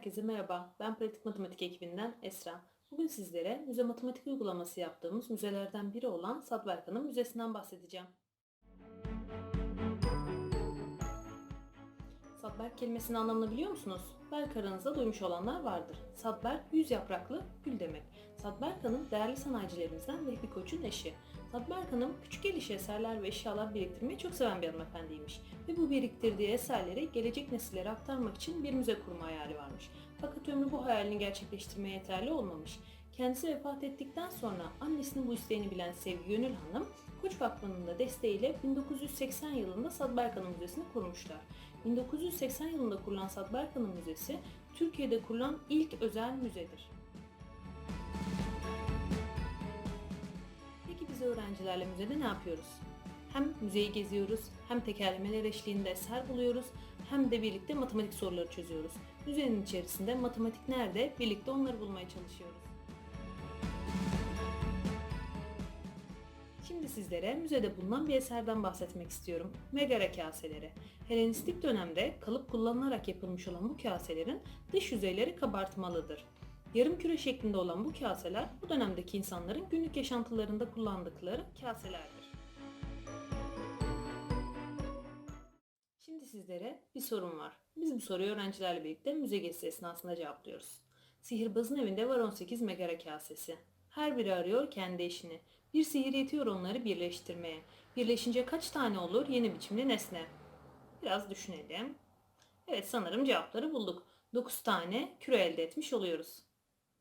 Herkese merhaba. Ben Pratik Matematik ekibinden Esra. Bugün sizlere müze matematik uygulaması yaptığımız müzelerden biri olan Sadberkan'ın müzesinden bahsedeceğim. Sadberk kelimesinin anlamını biliyor musunuz? Belki aranızda duymuş olanlar vardır. Sadberk yüz yapraklı gül demek. Sadberk Hanım değerli sanayicilerimizden Vehbi Koç'un eşi. Sadberk Hanım küçük el işi eserler ve eşyalar biriktirmeyi çok seven bir hanımefendiymiş. Ve bu biriktirdiği eserleri gelecek nesillere aktarmak için bir müze kurma hayali varmış. Fakat ömrü bu hayalini gerçekleştirmeye yeterli olmamış. Kendisi vefat ettikten sonra annesinin bu isteğini bilen Sevgi Gönül Hanım, Koç Vakfı'nın da desteğiyle 1980 yılında Sadberk Hanım Müzesi'ni kurmuşlar. 1980 yılında kurulan Sadberk Hanım Müzesi, Türkiye'de kurulan ilk özel müzedir. Öğrencilerle müzede ne yapıyoruz? Hem müzeyi geziyoruz, hem tekerlemeler eşliğinde eser buluyoruz, hem de birlikte matematik soruları çözüyoruz. Müzenin içerisinde matematik nerede? Birlikte onları bulmaya çalışıyoruz. Şimdi sizlere müzede bulunan bir eserden bahsetmek istiyorum. Megara kaseleri. Helenistik dönemde kalıp kullanılarak yapılmış olan bu kaselerin dış yüzeyleri kabartmalıdır. Yarım küre şeklinde olan bu kaseler bu dönemdeki insanların günlük yaşantılarında kullandıkları kaselerdir. Şimdi sizlere bir sorum var. Biz bu soruyu öğrencilerle birlikte müze gezisi esnasında cevaplıyoruz. Sihirbazın evinde var 18 megara kasesi. Her biri arıyor kendi eşini. Bir sihir yetiyor onları birleştirmeye. Birleşince kaç tane olur yeni biçimli nesne? Biraz düşünelim. Evet sanırım cevapları bulduk. 9 tane küre elde etmiş oluyoruz.